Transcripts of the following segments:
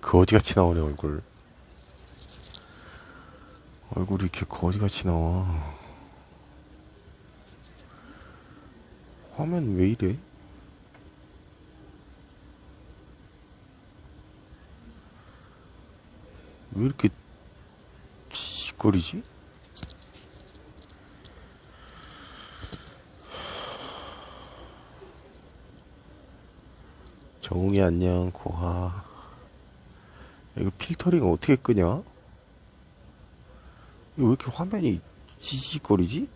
거지같이 나오네 얼굴 얼굴이 이렇게 거지같이 나와 화면 왜 이래? 왜 이렇게 지직거리지? 정웅이 안녕 고하 이거 필터링 어떻게 끄냐? 이거 왜 이렇게 화면이 지직거리지?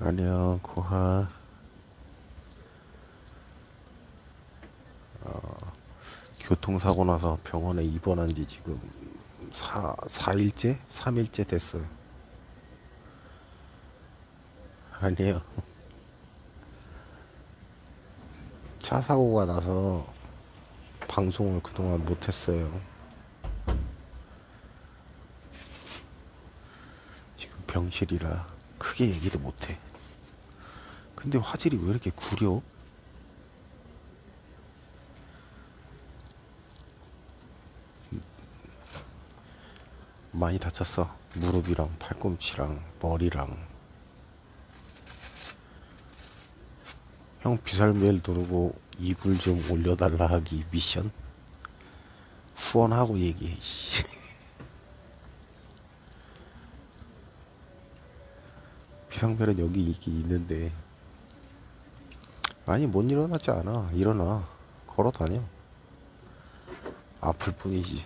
안녕 고하 어, 교통사고 나서 병원에 입원한 지 지금 4, 4일째? 3일째 됐어요 아니에요 차 사고가 나서 방송을 그동안 못했어요. 지금 병실이라 크게 얘기도 못해. 근데 화질이 왜 이렇게 구려? 많이 다쳤어. 무릎이랑 팔꿈치랑 머리랑. 형 비살멜 누르고 이불 좀 올려달라 하기 미션? 후원하고 얘기해 씨. 비상벨은 여기 있긴 있는데. 아니 못 일어나지 않아. 일어나. 걸어 다녀. 아플 뿐이지.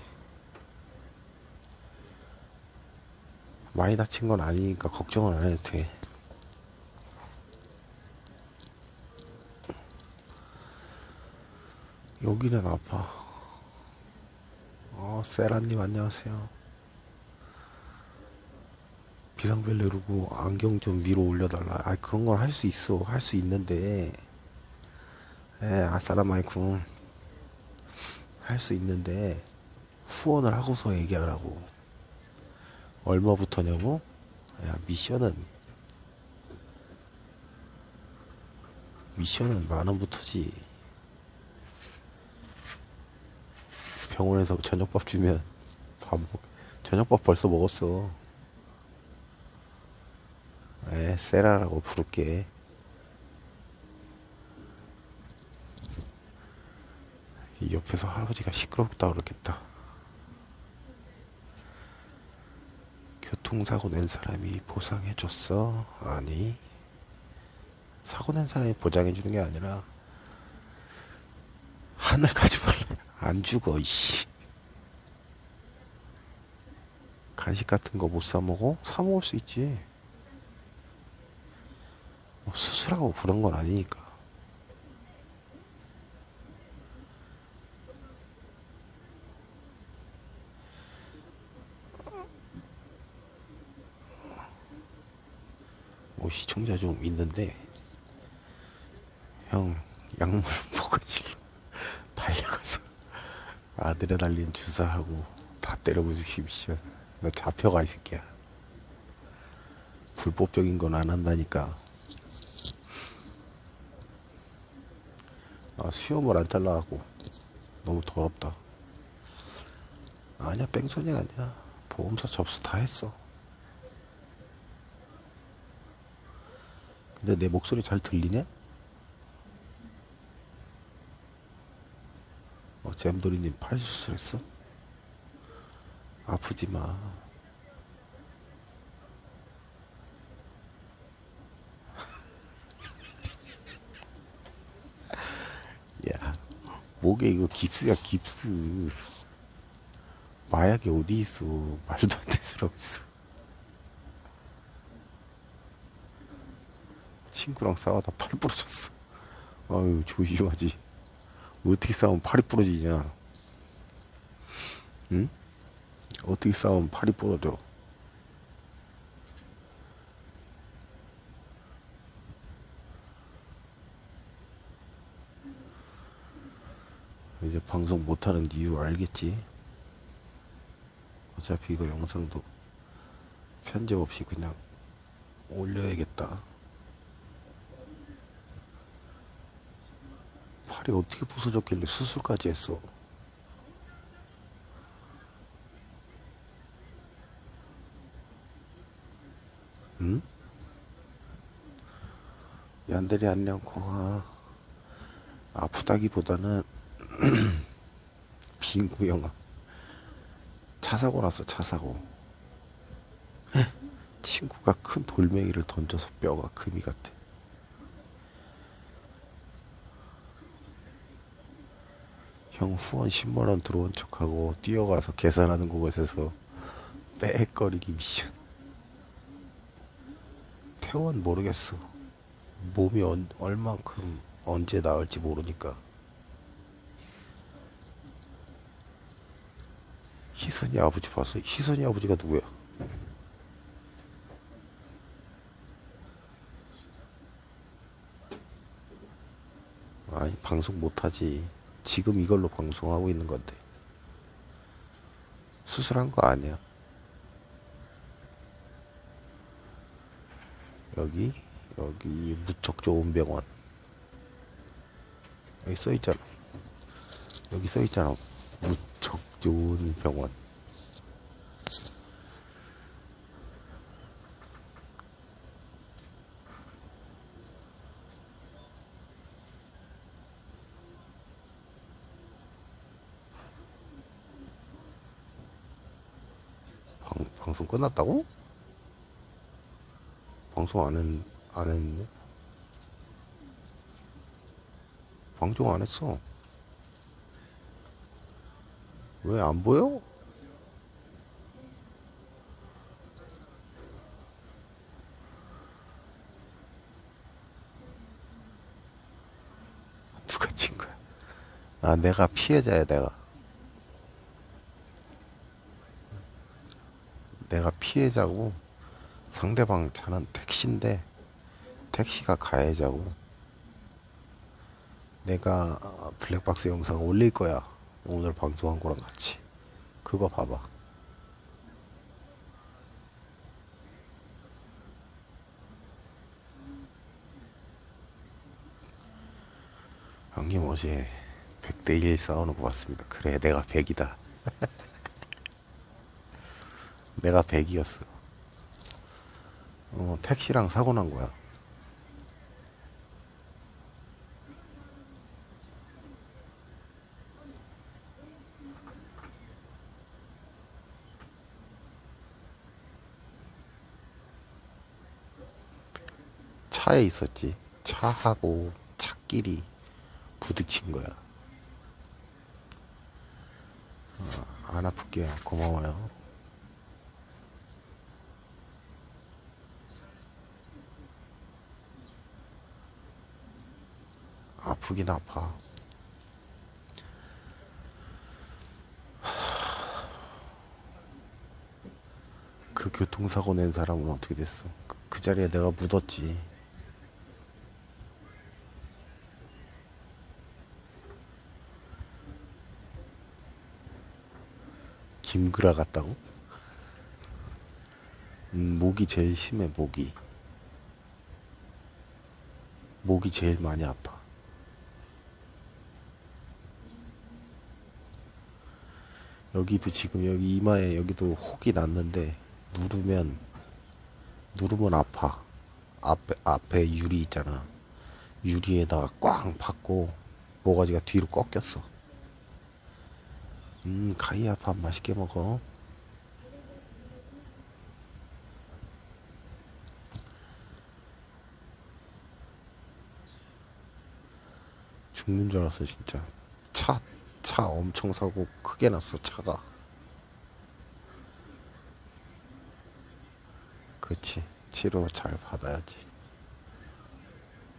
많이 다친 건 아니니까 걱정은 안 해도 돼 여기는 아파. 어, 세라님 안녕하세요. 비상벨 누르고 안경 좀 위로 올려달라. 아, 그런 걸 할 수 있어. 할 수 있는데. 에, 아사라마이쿰. 할수 있는데, 후원을 하고서 얘기하라고. 얼마부터냐고? 야, 미션은, 미션은 만 원부터지. 병원에서 저녁밥 주면 밥 먹, 저녁밥 벌써 먹었어. 에, 세라라고 부를게. 이 옆에서 할아버지가 시끄럽다 그러겠다. 교통사고 낸 사람이 보상해줬어? 아니. 사고 낸 사람이 보장해주는 게 아니라, 하늘 가지 말라. 안 죽어, 이씨. 간식 같은 거 못 사 먹어? 사 먹을 수 있지. 뭐 수술하고 그런 건 아니니까. 뭐 시청자 좀 있는데, 형, 약물 먹으시고 달려가서 아드레날린 주사하고 다 때려부수십시오. 나 잡혀가 이 새끼야. 불법적인 건 안 한다니까. 아, 수염을 안 잘라갖고 너무 더럽다. 아니야, 뺑소니 아니야. 보험사 접수 다 했어. 근데 내 목소리 잘 들리냐? 잼돌이님 팔 수술했어? 아프지 마. 야, 목에 이거 깁스야, 깁스. 마약이 어디 있어. 말도 안 되는 소리 없어. 친구랑 싸우다 팔 부러졌어. 아유, 조심하지. 어떻게 싸우면 팔이 부러지냐? 응? 어떻게 싸우면 팔이 부러져? 이제 방송 못하는 이유 알겠지? 어차피 이거 영상도 편집 없이 그냥 올려야겠다. 팔이 어떻게 부서졌길래 수술까지 했어? 응? 얀들이 안녕 고아. 아프다기보다는 빈구영아. 차 사고 났어 차 사고. 친구가 큰 돌멩이를 던져서 뼈가 금이 같아 형 후원 10만원 들어온 척하고 뛰어가서 계산하는 곳에서 빽거리기 미션 퇴원 모르겠어 몸이 언, 얼만큼 언제 나을지 모르니까 희선이 아버지 봤어? 희선이 아버지가 누구야? 아니 방송 못하지 지금 이걸로 방송하고 있는 건데. 수술한 거 아니야. 여기 여기 무척 좋은 병원. 여기 써 있잖아. 여기 써 있잖아. 무척 좋은 병원 방, 방송 끝났다고? 방송 안, 했, 안 했네? 방송 안 했어. 왜 안 보여? 누가 친 거야? 아, 내가 피해자야, 내가. 내가 피해자고 상대방 차는 택시인데 택시가 가해자고 내가 어, 블랙박스 영상 올릴 거야. 오늘 방송한 거랑 같이. 그거 봐봐. 형님 어제 100대1 싸우는 거 봤습니다. 그래 내가 100이다 내가 100이었어 어, 택시랑 사고 난 거야. 차에 있었지. 차하고 차끼리 부딪힌 거야. 어, 안 아플게요. 고마워요. 아프긴 아파. 그 교통사고 낸 사람은 어떻게 됐어? 그, 그 자리에 내가 묻었지. 김그라 같다고? 음, 목이 제일 심해, 목이. 목이 제일 많이 아파. 여기도 지금 여기 이마에 여기도 혹이 났는데 누르면 누르면 아파. 앞에 앞에 유리 있잖아. 유리에다가 꽝 박고 모가지가 뒤로 꺾였어. 음 가이아 밥 맛있게 먹어. 죽는 줄 알았어 진짜. 차 차 엄청 사고 크게 났어 차가. 그치. 치료 잘 받아야지.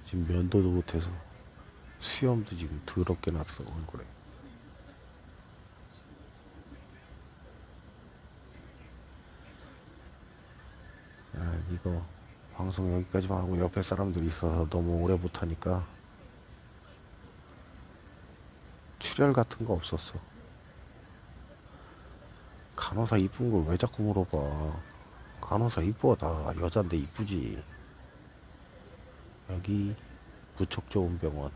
지금 면도도 못해서 수염도 지금 더럽게 났어 얼굴에. 아 이거 방송 여기까지만 하고 옆에 사람들이 있어서 너무 오래 못하니까 출혈 같은 거 없었어. 간호사 이쁜 걸 왜 자꾸 물어봐. 간호사 이뻐. 다 여잔데 이쁘지. 여기 무척 좋은 병원.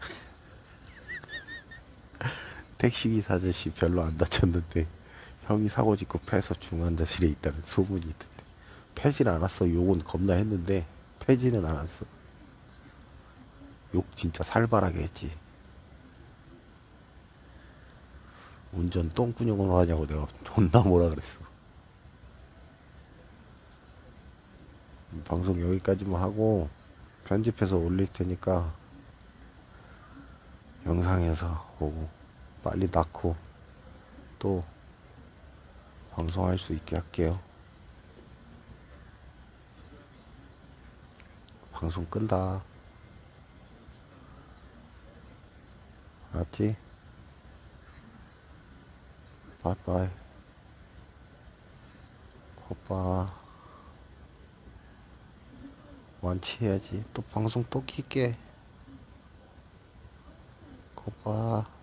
택시기사 아저씨 별로 안 다쳤는데 형이 사고 짓고 패서 중환자실에 있다는 소문이 있던데 패진 않았어 욕은 겁나 했는데 패지는 않았어 욕 진짜 살벌하게 했지 운전 똥구녕으로 하냐고 내가 존나 뭐라 그랬어 방송 여기까지만 하고 편집해서 올릴 테니까 영상에서 보고 빨리 낳고 또 방송할 수 있게 할게요. 방송 끈다. 알았지? 바이바이. 오빠. 완치해야지. 또 방송 또 킬게. 오빠.